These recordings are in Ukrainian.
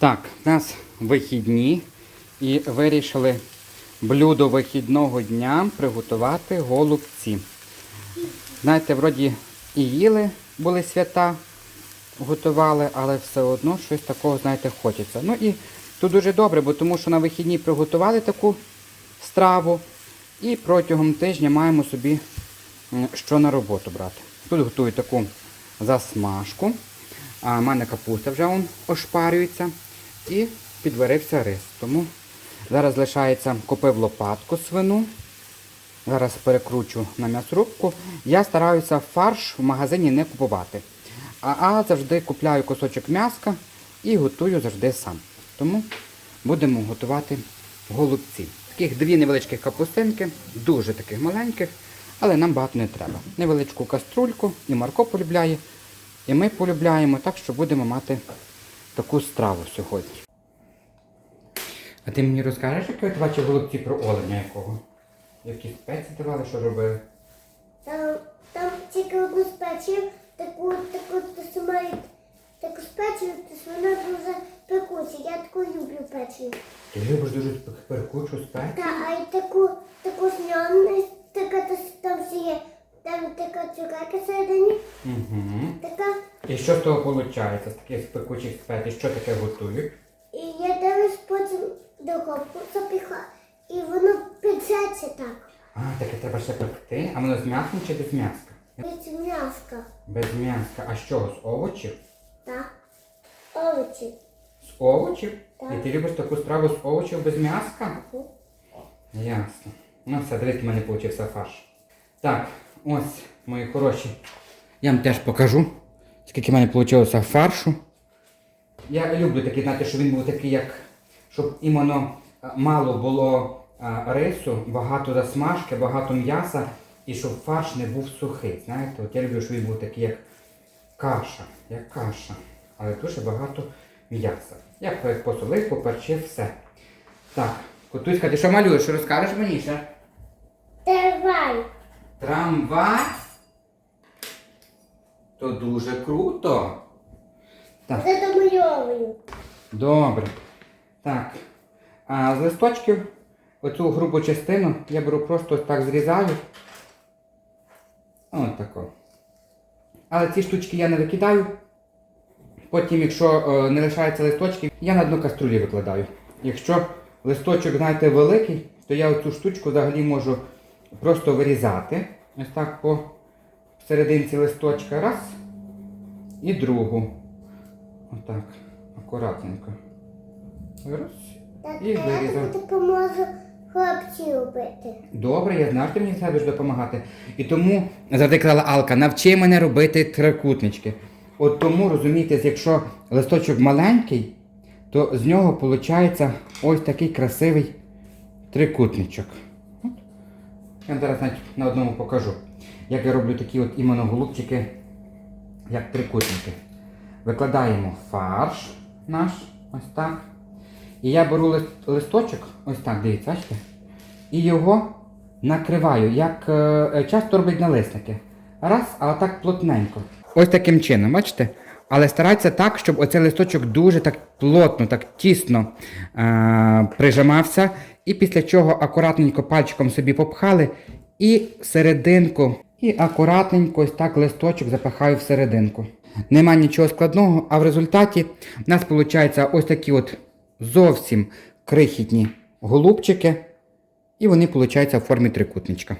Так, у нас вихідні і вирішили блюдо вихідного дня приготувати голубці. Знаєте, вроді і їли були свята, готували, але все одно щось такого, знаєте, хочеться. Ну і тут дуже добре, бо тому що на вихідні приготували таку страву і протягом тижня маємо собі що на роботу брати. Тут готую таку засмажку. А в мене капуста вже он ошпарюється і підварився рис. Тому зараз лишається, купив лопатку свину. Зараз перекручу на м'ясорубку. Я стараюся фарш в магазині не купувати. А, а завжди купляю кусочок м'яска і готую завжди сам. Тому будемо готувати голубці. Таких дві невеличких капустинки, дуже таких маленьких, але нам багато не треба. Невеличку каструльку, і Марко полюбляє, і ми полюбляємо, так що будемо мати таку страву сьогодні. А ти мені розкажеш, як ти бачив голубці про оленя якого? Які спеції давали, що робили? Там, там тільки одну спецію, таку, таку, таку мають таку спецію, то вона дуже пекуча. Я таку люблю печію. Ти любиш дуже перкучу спецію? Та, а й таку, таку зняну, така то там всі є. Там така цукерка всередині, Угу. І що з того виходить, з таких пекучих спецій? Що таке готують? І я дивлюсь потім духовку запіха. І воно печеться так. А, таке треба ще пекти. А воно з м'ясом чи без м'яска? Від м'яска. Без м'яска. А з чого? З овочів? Так. Овочі. З овочів? Так. І ти любиш таку страву з овочів без м'яска? Ясно. Ну все, дивіться, в мене вийшов фарш. Так, ось, мої хороші. Я вам теж покажу, скільки в мене вийшло фаршу. Я люблю такий, знаєте, щоб він був такий, як, щоб іменно мало було рису, багато засмажки, багато м'яса, і щоб фарш не був сухий. Знаєте, от я люблю, щоб він був такий, як каша, як каша, але дуже багато м'яса. Я посолив, поперчив, все. Так, Котуська, ти що малюєш? Розкажеш мені ще? Давай. Трамвай? То дуже круто. Так. Це домальовую. Добре. Так. А з листочків оцю грубу частину я беру просто так зрізаю. Ось тако. Але ці штучки я не викидаю. Потім, якщо е, не лишається листочків, я на дно каструлі викладаю. Якщо листочок, знаєте, великий, то я оцю штучку взагалі можу просто вирізати. Ось так по серединці листочка. Раз. І другу. Отак. Акуратненько. Раз. Так, І вирізав. допоможу хлопці робити. Добре, я знаю, що ти мені будеш допомагати. І тому завжди казала Алка, навчи мене робити трикутнички. От тому, розумієте, якщо листочок маленький, то з нього виходить ось такий красивий трикутничок. От. Я зараз навіть на одному покажу, як я роблю такі от іменно голубчики, як трикутники. Викладаємо фарш наш, ось так. І я беру лист- листочок, ось так, дивіться, бачите? І його накриваю, як е, е, часто роблять налисники. Раз, а отак плотненько. Ось таким чином, бачите? Але старайтеся так, щоб оцей листочок дуже так плотно, так тісно е, прижимався. І після чого акуратненько пальчиком собі попхали і серединку. І акуратненько ось так листочок запихаю в серединку. Нема нічого складного, а в результаті в нас виходить ось такі от зовсім крихітні голубчики. І вони виходять в формі трикутничка.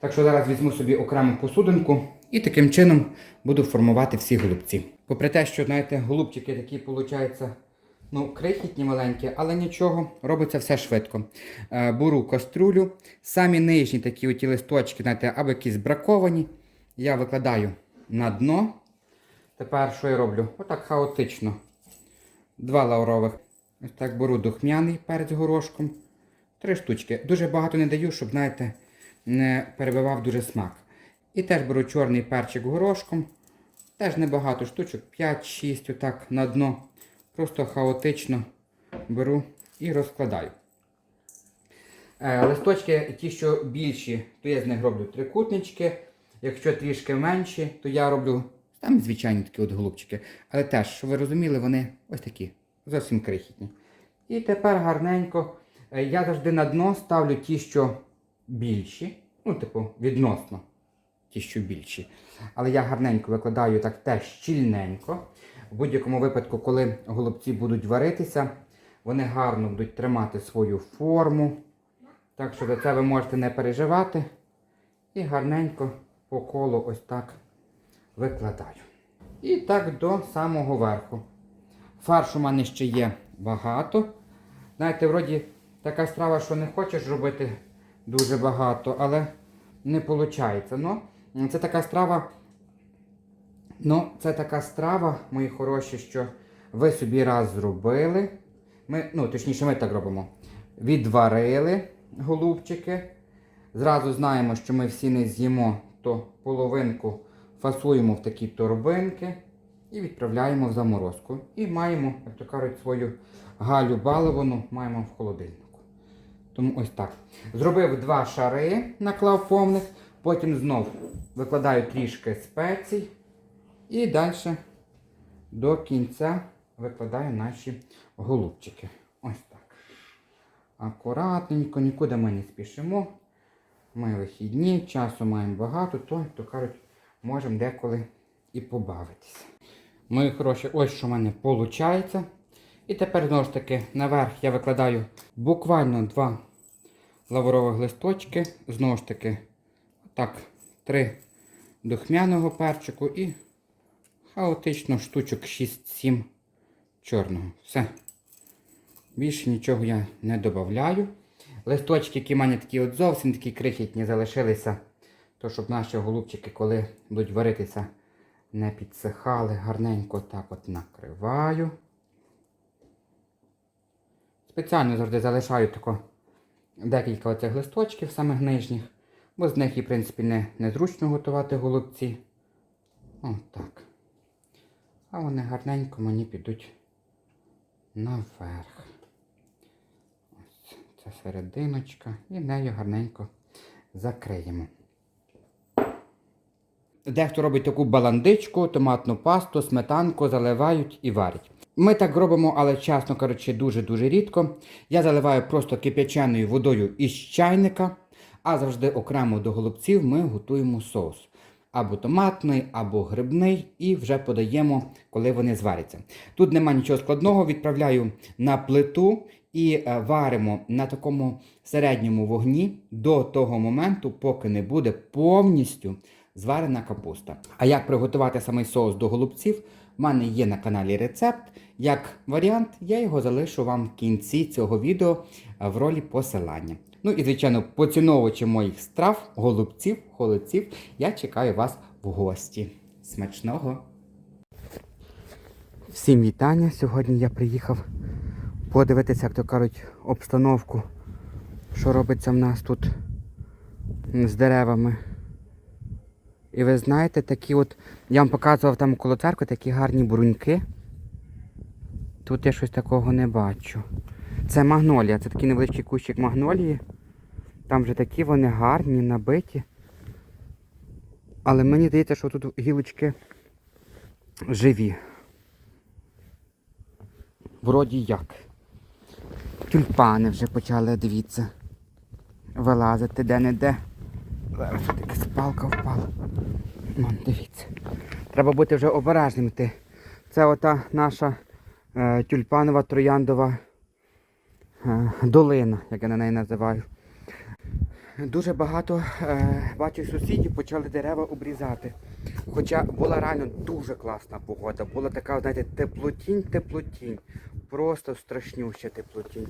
Так що зараз візьму собі окрему посудинку і таким чином буду формувати всі голубці. Попри те, що, знаєте, голубчики такі виходять, ну, крихітні маленькі, але нічого, робиться все швидко. Е, беру каструлю, самі нижні такі оті листочки, знаєте, або якісь браковані, я викладаю на дно. Тепер що я роблю? Отак хаотично. Два лаврових. Ось так беру духмяний перець горошком. Три штучки. Дуже багато не даю, щоб, знаєте, не перебивав дуже смак. І теж беру чорний перчик горошком. Теж небагато штучок, 5-6 отак на дно. Просто хаотично беру і розкладаю. Е, листочки, ті, що більші, то я з них роблю трикутнички. Якщо трішки менші, то я роблю там звичайні такі от голубчики. Але теж, щоб ви розуміли, вони ось такі зовсім крихітні. І тепер гарненько. е, Я завжди на дно ставлю ті, що більші. Ну, типу, відносно ті, що більші. Але я гарненько викладаю так теж щільненько. В будь-якому випадку, коли голубці будуть варитися, вони гарно будуть тримати свою форму. Так що за це ви можете не переживати. І гарненько по колу ось так викладаю. І так до самого верху. Фаршу у мене ще є багато. Знаєте, вроді така страва, що не хочеш робити дуже багато, але не виходить. Ну, це така страва. Ну, це така страва, мої хороші, що ви собі раз зробили. Ми, ну, точніше, ми так робимо. Відварили голубчики. Зразу знаємо, що ми всі не з'їмо, то половинку фасуємо в такі торбинки і відправляємо в заморозку. І маємо, як то кажуть, свою галю баловану маємо в холодильнику. Тому ось так. Зробив два шари, наклав повних, потім знов викладаю трішки спецій. І далі до кінця викладаю наші голубчики. Ось так. Акуратненько, нікуди ми не спішимо. Ми вихідні, часу маємо багато, то, то кажуть, можемо деколи і побавитися. Мої хороші, ось що в мене виходить. І тепер знову ж таки наверх я викладаю буквально два лаврових листочки. Знову ж таки, так, три духмяного перчику і хаотично штучок 6-7 чорного. Все. Більше нічого я не додаю. Листочки, які в мене такі от зовсім такі крихітні залишилися. То щоб наші голубчики, коли будуть варитися, не підсихали, гарненько так от накриваю. Спеціально завжди залишаю тако декілька оцих листочків, самих нижніх, бо з них і, в принципі, не, незручно готувати голубці. Отак. А вони гарненько мені підуть наверх. Ось це серединочка. І нею гарненько закриємо. Дехто робить таку баландичку, томатну пасту, сметанку, заливають і варять. Ми так робимо, але, чесно кажучи, дуже-дуже рідко. Я заливаю просто кип'яченою водою із чайника, а завжди окремо до голубців ми готуємо соус. Або томатний, або грибний, і вже подаємо, коли вони зваряться. Тут нема нічого складного, відправляю на плиту і е, варимо на такому середньому вогні до того моменту, поки не буде повністю зварена капуста. А як приготувати самий соус до голубців, в мене є на каналі рецепт. Як варіант, я його залишу вам в кінці цього відео е, в ролі посилання. Ну і, звичайно, поціновувачі моїх страв, голубців, холодців, я чекаю вас в гості. Смачного! Всім вітання! Сьогодні я приїхав подивитися, як то кажуть, обстановку, що робиться в нас тут з деревами. І ви знаєте, такі от, я вам показував там коло церкви такі гарні бруньки. Тут я щось такого не бачу. Це магнолія, це такий невеличкий кущик магнолії. Там вже такі вони гарні, набиті. Але мені здається, що тут гілочки живі. Вроді як. Тюльпани вже почали, дивіться, вилазити де-не-де. Зараз тут якась палка впала. Вон, дивіться. Треба бути вже обережним. Це ота наша е, тюльпанова трояндова е, долина, як я на неї називаю. Дуже багато е, бачу сусідів почали дерева обрізати. Хоча була реально дуже класна погода. Була така, знаєте, теплотінь, теплотінь. Просто страшнюща теплотінь.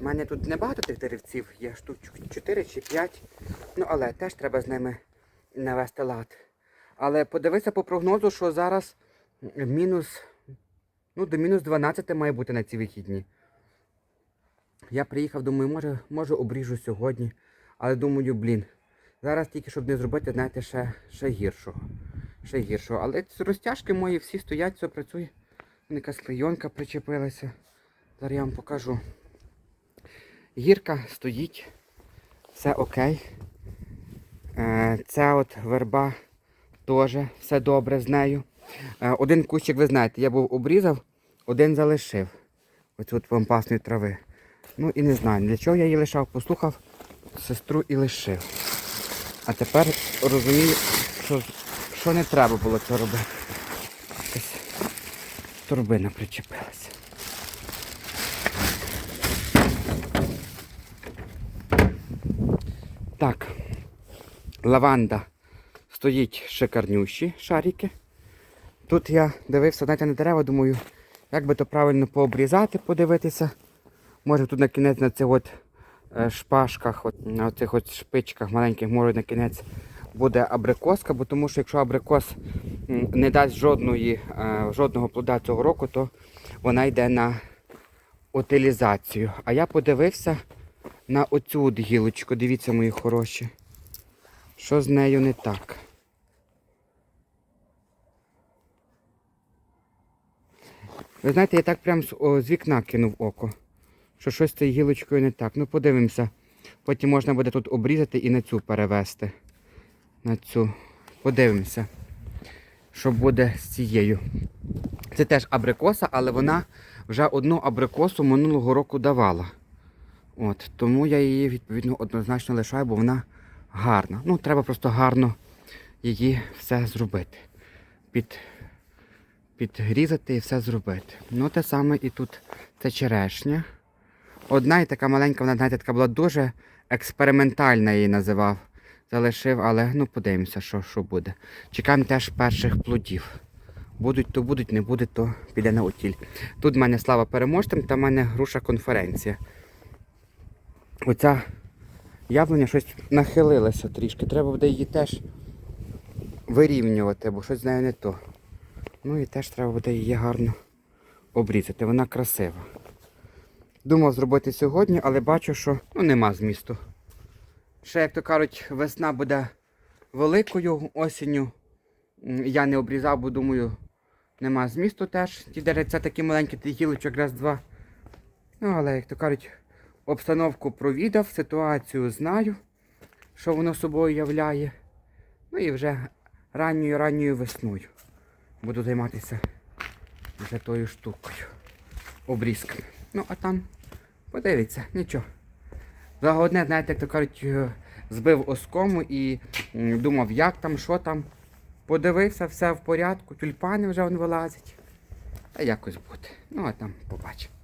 У мене тут небагато тих деревців, є штук 4 чи 5. Ну, але теж треба з ними навести лад. Але подивися по прогнозу, що зараз мінус, ну, до мінус 12 має бути на ці вихідні. Я приїхав, думаю, може, може обріжу сьогодні. Але думаю, блін, зараз тільки щоб не зробити, знаєте, ще, ще гіршого. Ще гіршого. Але розтяжки мої всі стоять, все працює. Якась клейонка причепилася. Зараз я вам покажу. Гірка стоїть, все окей. Е, Ця от верба теж все добре з нею. Е, Один кущик, ви знаєте, я був обрізав, один залишив. Оцю от пампасної трави. Ну і не знаю, для чого я її лишав, послухав сестру і лишив. А тепер розумію, що, що не треба було це робити. Якась торбина причепилася. Так, лаванда стоїть шикарнющі шарики. Тут я дивився знаєте, на дерева, думаю, як би то правильно пообрізати, подивитися. Може тут на кінець на цих от е, шпажках, от, на цих от шпичках маленьких, може на кінець буде абрикоска, бо тому що якщо абрикос не дасть жодної, е, жодного плода цього року, то вона йде на утилізацію. А я подивився на оцю от гілочку. Дивіться, мої хороші. Що з нею не так? Ви знаєте, я так прям з, о, з вікна кинув око, що щось з цією гілочкою не так. Ну подивимося. Потім можна буде тут обрізати і на цю перевести. На цю. Подивимося, що буде з цією. Це теж абрикоса, але вона вже одну абрикосу минулого року давала. От, тому я її відповідно однозначно лишаю, бо вона гарна. Ну, треба просто гарно її все зробити. Під, підрізати і все зробити. Ну, те саме і тут це черешня. Одна і така маленька, вона, знаєте, така була дуже експериментальна, її називав. Залишив, але ну подивимося, що, що буде. Чекаємо теж перших плодів. Будуть, то будуть, не буде, то піде на утіль. Тут в мене слава переможцям, та в мене груша конференція. Оця яблуня щось нахилилася трішки. Треба буде її теж вирівнювати, бо щось з нею не то. Ну і теж треба буде її гарно обрізати. Вона красива. Думав зробити сьогодні, але бачу, що ну, нема змісту. Ще, як то кажуть, весна буде великою, осінню я не обрізав, бо думаю, нема змісту теж. Ті деревця такі маленькі, ті гілочок раз два. Ну, але, як то кажуть, обстановку провідав, ситуацію знаю, що воно собою являє. Ну і вже ранньою ранньою весною буду займатися вже тою штукою. Обрізками. Ну, а там подивіться, нічого. Загодне, знаєте, як то кажуть, е, збив оскому і думав, як там, що там. Подивився, все в порядку, тюльпани вже вон вилазять. Та якось буде. Ну, а там побачимо.